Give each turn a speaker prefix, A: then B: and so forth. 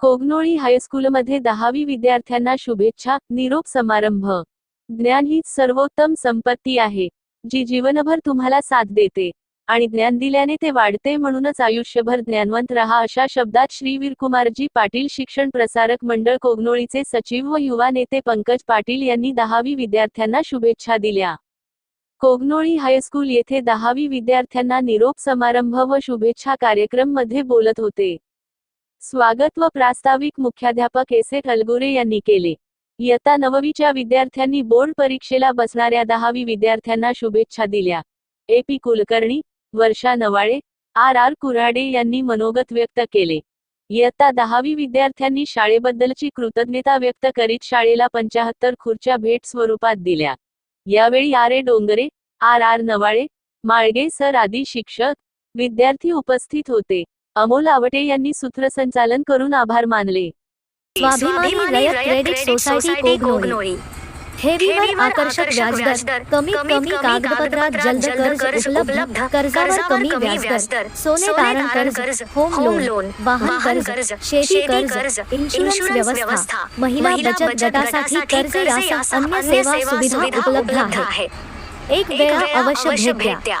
A: कोगनोळी हायस्कूलमध्ये दहावी विद्यार्थ्यांना शुभेच्छा निरोप समारंभ. ज्ञान हीच सर्वोत्तम संपत्ती आहे जी जीवनभर तुम्हाला साथ देते आणि ज्ञान दिल्याने ते वाढते म्हणूनच आयुष्यभर ज्ञानवंत रहा अशा शब्दात श्री वीरकुमारजी पाटील शिक्षण प्रसारक मंडळ कोगनोळीचे सचिव व युवा नेते पंकज पाटील यांनी दहावी विद्यार्थ्यांना शुभेच्छा दिल्या. कोगनोळी हायस्कूल येथे दहावी विद्यार्थ्यांना निरोप समारंभ व शुभेच्छा कार्यक्रममध्ये बोलत होते. स्वागत व प्रास्ताविक मुख्याध्यापक एस ए ठलगुरे यांनी केले. इयत्ता नववीच्या विद्यार्थ्यांनी बोर्ड परीक्षेला बसणाऱ्या दहावी विद्यार्थ्यांना शुभेच्छा दिल्या. A P Kulkarni Varsha Navale R R Kurhade यांनी मनोगत व्यक्त केले. इयत्ता दहावी विद्यार्थ्यांनी शाळेबद्दलची कृतज्ञता व्यक्त करीत शाळेला पंचाहत्तर खुर्च्या भेट स्वरूपात दिल्या. यावेळी R A Dongre R R Navale Malge sir आदी शिक्षक विद्यार्थी उपस्थित होते. अमोल आवटे यांनी सूत्रसंचालन करून आभार मानले.
B: स्वाभिमानी रयत क्रेडिट सोसायटी कोगनोळी ठेवीवर आकर्षक व्याजदर. कमीत कमी कागदपत्रात जलद कर्ज उपलब्ध. कर्जावर कमी व्याजदर. सोने तारण कर्ज होम लोन वाहन कर्ज शेती कर्ज इन्शुरन्स व्यवस्था. महिला बचत गटासाठी कर्ज यासह अन्य सेवा सुविधा उपलब्ध आहे. एक वेळा अवश्य भेट द्या.